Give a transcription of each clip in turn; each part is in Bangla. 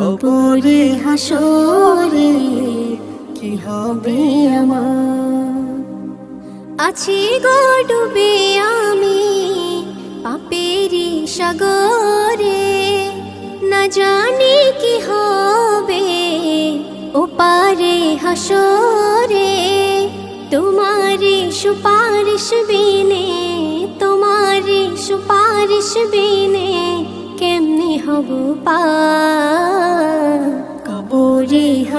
কবরে হাসরে কি হবে আমার? আছি গো ডুবে আমি পাপেরি সাগরে। না জানি কি হবে ওপারে হাসরে তোমারি সুপারিশ বিনে তোমারি সুপারিশ বিনে কেমনি হব পা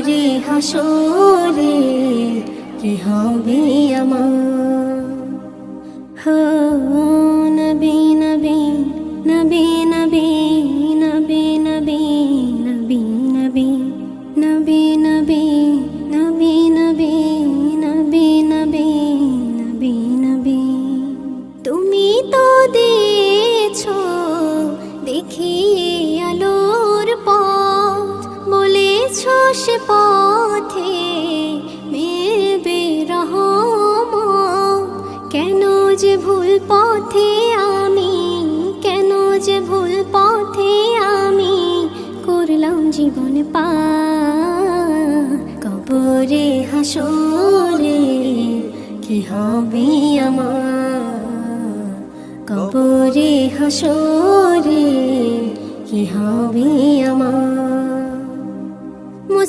কবরে হাসরে কি হবে আমার? হো সে পথে মেলবে রহম। কেন যে ভুল পথে আমি, কেন যে ভুল পথে আমি করলাম জীবন পা। কবরে হাসরে কি হবে আমার? কবরে হাসরে কি হবে আমার?